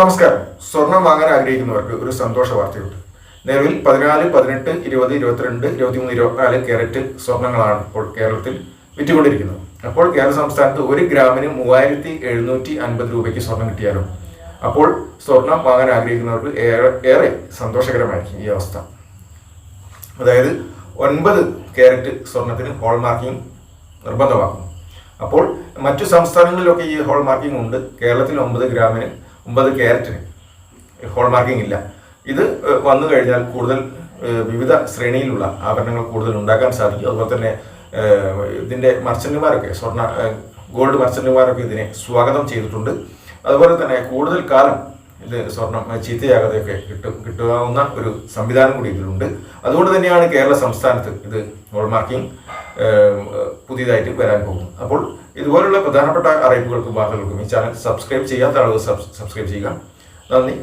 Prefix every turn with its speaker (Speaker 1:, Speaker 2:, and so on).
Speaker 1: നമസ്കാരം. സ്വർണം വാങ്ങാൻ ആഗ്രഹിക്കുന്നവർക്ക് ഒരു സന്തോഷ വാർത്തയുണ്ട്. നിലവിൽ പതിനാല് പതിനെട്ട് ഇരുപത് ഇരുപത്തിരണ്ട് ഇരുപത്തിമൂന്ന് ഇരുപത്തിനാല് കാരറ്റ് സ്വർണങ്ങളാണ് ഇപ്പോൾ കേരളത്തിൽ വിറ്റുകൊണ്ടിരിക്കുന്നത്. അപ്പോൾ കേരള സംസ്ഥാനത്ത് ഒരു ഗ്രാമിന് മൂവായിരത്തി എഴുന്നൂറ്റി അൻപത് രൂപയ്ക്ക് സ്വർണം കിട്ടിയാലും? അപ്പോൾ സ്വർണം വാങ്ങാൻ ആഗ്രഹിക്കുന്നവർക്ക് ഏറെ ഏറെ സന്തോഷകരമായിരിക്കും ഈ അവസ്ഥ. അതായത് ഒൻപത് കാരറ്റ് സ്വർണത്തിന് ഹോൾമാർക്കിംഗ് നിർബന്ധമാക്കും അപ്പോൾ മറ്റു സംസ്ഥാനങ്ങളിലൊക്കെ ഈ ഹോൾമാർക്കിംഗ് ഉണ്ട്. കേരളത്തിൽ ഒമ്പത് ഗ്രാമിന് ഒമ്പത് ക്യാരറ്റിന് ഹോൾമാർക്കിംഗ് ഇല്ല. ഇത് വന്നു കഴിഞ്ഞാൽ കൂടുതൽ വിവിധ ശ്രേണിയിലുള്ള ആഭരണങ്ങൾ കൂടുതൽ ഉണ്ടാക്കാൻ സാധിക്കും. അതുപോലെ തന്നെ ഇതിന്റെ മർച്ചന്റുമാരൊക്കെ സ്വർണ ഗോൾഡ് മർച്ചന്റുമാരൊക്കെ ഇതിനെ സ്വാഗതം ചെയ്തിട്ടുണ്ട്. അതുപോലെ തന്നെ കൂടുതൽ കാലം ഇത് സ്വർണം ചീത്തയാകതയൊക്കെ കിട്ടും കിട്ടാവുന്ന ഒരു സംവിധാനം കൂടി ഇതിലുണ്ട്. അതുകൊണ്ട് തന്നെയാണ് കേരള സംസ്ഥാനത്ത് ഇത് ഹോൾമാർക്കിംഗ് പുതിയതായിട്ട് വരാൻ പോകും അപ്പോൾ ഇതുപോലുള്ള പ്രധാനപ്പെട്ട അറിയിപ്പുകൾക്കും വാർത്തകൾക്കും ഈ ചാനൽ സബ്സ്ക്രൈബ് ചെയ്യാത്ത ആളുകൾ സബ്സ്ക്രൈബ് ചെയ്യുക. നന്ദി.